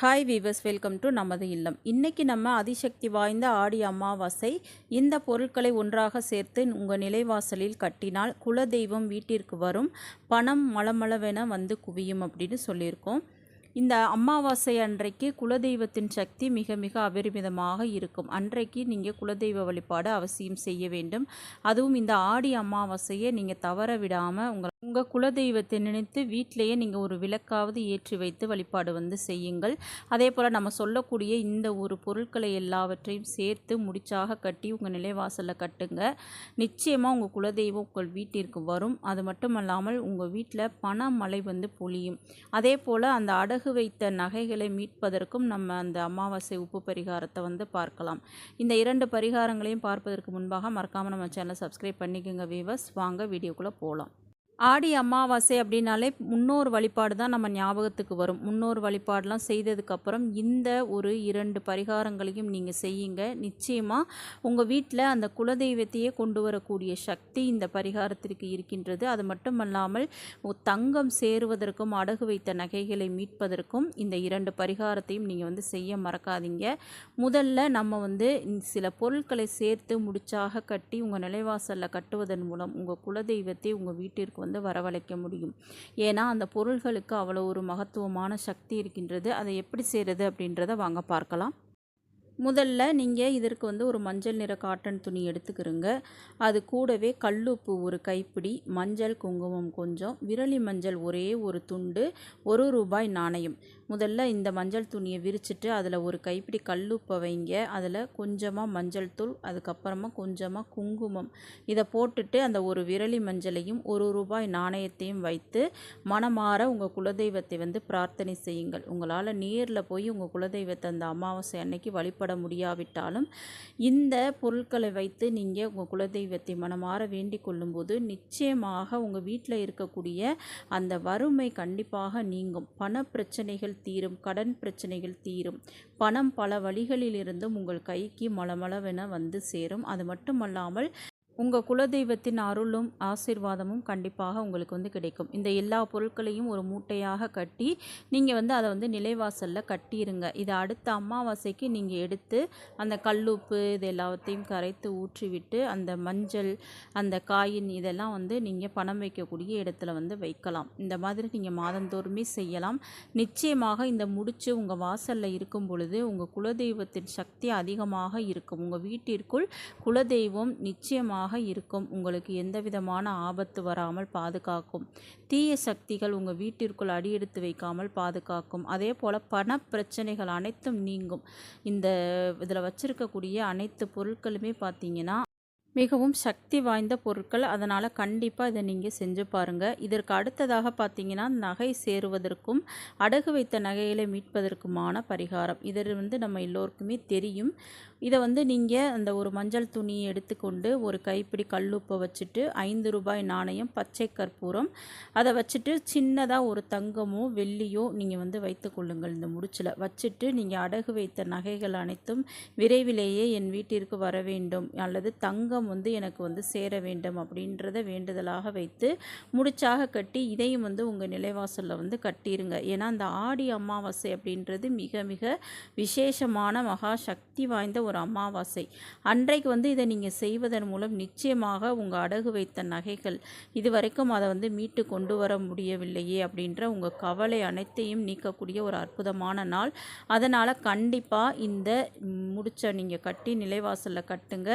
Hi viewers welcome to நமது இல்லம். இன்றைக்கி நம்ம அதிசக்தி வாய்ந்த ஆடி அமாவாசை இந்த பொருட்களை ஒன்றாக சேர்த்து உங்கள் நிலைவாசலில் கட்டினால் குலதெய்வம் வீட்டிற்கு வரும் பணம் மளமளவென வந்து குவியும் அப்படின்னு சொல்லியிருக்கோம். இந்த அமாவாசை அன்றைக்கு குலதெய்வத்தின் சக்தி மிக மிக அபரிமிதமாக இருக்கும். அன்றைக்கு நீங்கள் குலதெய்வ வழிபாடு அவசியம் செய்ய வேண்டும். அதுவும் இந்த ஆடி அமாவாசையை நீங்கள் தவற விடாமல் உங்கள் உங்கள் குலதெய்வத்தை நினைத்து வீட்டிலேயே நீங்கள் ஒரு விளக்காவது ஏற்றி வைத்து வழிபாடு வந்து செய்யுங்கள். அதே போல் நம்ம சொல்லக்கூடிய இந்த ஒரு பொருட்களை எல்லாவற்றையும் சேர்த்து முடிச்சாக கட்டி உங்கள் நிலைவாசலில் கட்டுங்க. நிச்சயமாக உங்கள் குலதெய்வம் உங்கள் வீட்டிற்கு வரும். அது மட்டும் இல்லாமல் உங்கள் வீட்டில் பண மழை வந்து பொழியும். அதே போல் அந்த அடகு வைத்த நகைகளை மீட்பதற்கும் நம்ம அந்த அமாவாசை உப்பு பரிகாரத்தை வந்து பார்க்கலாம். இந்த இரண்டு பரிகாரங்களையும் பார்ப்பதற்கு முன்பாக மறக்காமல் நம்ம சேனலை சப்ஸ்கிரைப் பண்ணிக்கோங்க வீவர்ஸ் வாங்க வீடியோக்குள்ளே போகலாம் ஆடி அமாவாசை அப்படின்னாலே முன்னோர் வழிபாடு தான் நம்ம ஞாபகத்துக்கு வரும். முன்னோர் வழிபாடெலாம் செய்ததுக்கப்புறம் இந்த ஒரு இரண்டு பரிகாரங்களையும் நீங்கள் செய்யுங்க. நிச்சயமாக உங்கள் வீட்டில் அந்த குலதெய்வத்தையே கொண்டு வரக்கூடிய சக்தி இந்த பரிகாரத்திற்கு இருக்கின்றது. அது மட்டுமல்லாமல் தங்கம் சேருவதற்கும் அடகு வைத்த நகைகளை மீட்பதற்கும் இந்த இரண்டு பரிகாரத்தையும் நீங்கள் வந்து செய்ய மறக்காதீங்க. முதல்ல நம்ம வந்து சில பொருட்களை சேர்த்து முடிச்சாக கட்டி உங்கள் நிலைவாசலில் கட்டுவதன் மூலம் உங்கள் குலதெய்வத்தை உங்கள் வீட்டிற்கு வந்து வரவழைக்க முடியும். ஏன்னா அந்த பொருள்களுக்கு அவ்வளோ ஒரு மகத்துவமான சக்தி இருக்கின்றது. அதை எப்படி செய்கிறது அப்படின்றத வாங்க பார்க்கலாம். முதல்ல நீங்கள் இதற்கு வந்து ஒரு மஞ்சள் நிற காட்டன் துணி எடுத்துக்கிறோங்க. அது கூடவே கல்லுப்பு ஒரு கைப்பிடி மஞ்சள் குங்குமம் கொஞ்சம் விரலி மஞ்சள் ஒரே ஒரு துண்டு ஒரு ரூபாய் நாணயம். முதல்ல இந்த மஞ்சள் துணியை விரிச்சிட்டு அதில் ஒரு கைப்பிடி கல்லுப்பை வைங்க. அதில் கொஞ்சமாக மஞ்சள் தூள் அதுக்கப்புறமா கொஞ்சமாக குங்குமம். இதை போட்டுட்டு அந்த ஒரு விரலி மஞ்சளையும் ஒரு ரூபாய் நாணயத்தையும் வைத்து மனமாற உங்கள் குலதெய்வத்தை வந்து பிரார்த்தனை செய்யுங்கள். உங்களால் நேரில் போய் உங்கள் குலதெய்வத்தை அந்த அமாவாசை அன்னைக்கு வழிபட செயல்பட முடியாவிட்டாலும் இந்த பொருட்களை வைத்து நீங்கள் உங்கள் குலதெய்வத்தை மனமாற வேண்டிக் கொள்ளும்போது நிச்சயமாக உங்கள் வீட்டில் இருக்கக்கூடிய அந்த வறுமை கண்டிப்பாக நீங்கும். பண பிரச்சனைகள் தீரும் கடன் பிரச்சனைகள் தீரும். பணம் பல வழிகளிலிருந்தும் உங்கள் கைக்கு மளமளவென வந்து சேரும். அது மட்டுமல்லாமல் உங்கள் குலதெய்வத்தின் அருளும் ஆசீர்வாதமும் கண்டிப்பாக உங்களுக்கு வந்து கிடைக்கும். இந்த எல்லா பொருட்களையும் ஒரு மூட்டையாக கட்டி நீங்கள் வந்து அதை வந்து நிலைவாசலில் கட்டிடுங்க இதை அடுத்த அமாவாசைக்கு நீங்கள் எடுத்து அந்த கல்லுப்பு இது எல்லாத்தையும் கரைத்து ஊற்றிவிட்டு அந்த மஞ்சள் அந்த காயின் இதெல்லாம் வந்து நீங்கள் பணம் வைக்கக்கூடிய இடத்துல வந்து வைக்கலாம். இந்த மாதிரி நீங்கள் மாதந்தோறுமே செய்யலாம். நிச்சயமாக இந்த முடிச்சு உங்கள் வாசலில் இருக்கும் பொழுது உங்கள் குலதெய்வத்தின் சக்தி அதிகமாக இருக்கும். உங்கள் வீட்டிற்குள் குலதெய்வம் நிச்சயமாக இருக்கும். உங்களுக்கு எந்த விதமான ஆபத்து வராமல் பாதுகாக்கும். தீய சக்திகள் உங்கள் வீட்டிற்குள் அடியெடுத்து வைக்காமல் பாதுகாக்கும். அதே போல் பண பிரச்சனைகள் அனைத்தும் நீங்கும். இந்த இதில் வச்சுருக்கக்கூடிய அனைத்து பொருட்களுமே பார்த்தீங்கன்னா மிகவும் சக்தி வாய்ந்த பொருட்கள். அதனால் கண்டிப்பாக இதை நீங்கள் செஞ்சு பாருங்கள் இதற்கு அடுத்ததாக பார்த்தீங்கன்னா நகை சேருவதற்கும் அடகு வைத்த நகைகளை மீட்பதற்குமான பரிகாரம். இதில் வந்து நம்ம எல்லோருக்குமே தெரியும். இதை வந்து நீங்கள் அந்த ஒரு மஞ்சள் துணியை எடுத்துக்கொண்டு ஒரு கைப்பிடி கல்லுப்பை வச்சுட்டு ஐந்து ரூபாய் நாணயம் பச்சை கற்பூரம் அதை வச்சுட்டு சின்னதாக ஒரு தங்கமோ வெள்ளியோ நீங்கள் வந்து வைத்து கொள்ளுங்கள் இந்த முடிச்சில். வச்சுட்டு நீங்கள் அடகு வைத்த நகைகள் அனைத்தும் விரைவிலேயே என் வீட்டிற்கு வர வேண்டும். அல்லது தங்கம் வந்து எனக்கு வந்து சேர வேண்டும் அப்படின்றத வேண்டுதலாக வைத்து முடிச்சாக கட்டி இதையும் வந்து உங்கள் நிலைவாசலில் வந்து கட்டிடுங்க ஏன்னா அந்த ஆடி அமாவாசை அப்படின்றது மிக மிக விசேஷமான மகா சக்தி வாய்ந்த ஒரு அமாவாசை. அன்றைக்கு வந்து இதை நீங்கள் செய்வதன் மூலம் நிச்சயமாக உங்கள் அடகு வைத்த நகைகள் இதுவரைக்கும் அதை வந்து மீட்டு கொண்டு வர முடியவில்லையே அப்படின்ற உங்கள் கவலை அனைத்தையும் நீக்கக்கூடிய ஒரு அற்புதமான நாள். அதனால் கண்டிப்பாக இந்த முடிச்ச நீங்கள் கட்டி நிலைவாசலில் கட்டுங்க.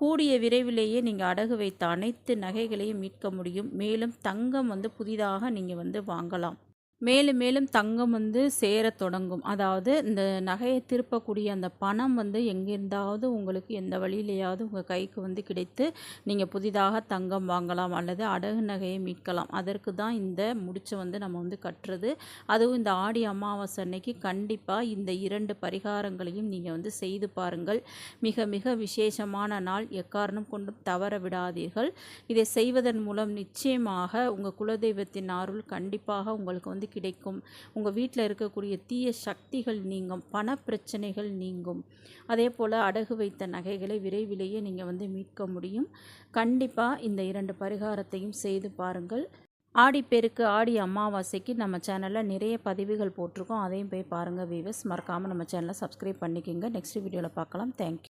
கூடிய விரைவிலேயே நீங்கள் அடகு வைத்த அனைத்து நகைகளையும் மீட்க முடியும். மேலும் தங்கம் வந்து புதிதாக நீங்கள் வந்து வாங்கலாம். மேலும் மேலும் தங்கம் வந்து சேர தொடங்கும். அதாவது இந்த நகையை திருப்பக்கூடிய அந்த பணம் வந்து எங்கிருந்தாவது உங்களுக்கு எந்த வழியிலையாவது உங்கள் கைக்கு வந்து கிடைத்து நீங்கள் புதிதாக தங்கம் வாங்கலாம் அல்லது அடகு நகையை மீட்கலாம். அதற்கு தான் இந்த முடிச்சை வந்து நம்ம வந்து கட்டுறது. அதுவும் இந்த ஆடி அமாவாசை அன்னைக்கு கண்டிப்பாக இந்த இரண்டு பரிகாரங்களையும் நீங்கள் வந்து செய்து பாருங்கள். மிக மிக விசேஷமான நாள். எக்காரணம் கொண்டும் தவற விடாதீர்கள். இதை செய்வதன் மூலம் நிச்சயமாக உங்கள் குலதெய்வத்தின் அருள் கண்டிப்பாக உங்களுக்கு வந்து கிடைக்கும். உங்கள் வீட்டில் இருக்கக்கூடிய தீய சக்திகள் நீங்கும் பண பிரச்சனைகள் நீங்கும். அதே போல் அடகு வைத்த நகைகளை விரைவிலேயே நீங்கள் வந்து மீட்க முடியும். கண்டிப்பாக இந்த இரண்டு பரிகாரத்தையும் செய்து பாருங்கள். ஆடிப்பெருக்கு ஆடி அமாவாசைக்கு நம்ம சேனலில் நிறைய பதிவுகள் போட்டிருக்கோம். அதையும் போய் பாருங்கள் வீவர்ஸ் மறக்காமல் நம்ம சேனலை சப்ஸ்கிரைப் பண்ணிக்கோங்க. நெக்ஸ்ட் வீடியோவில் பார்க்கலாம். தேங்க்யூ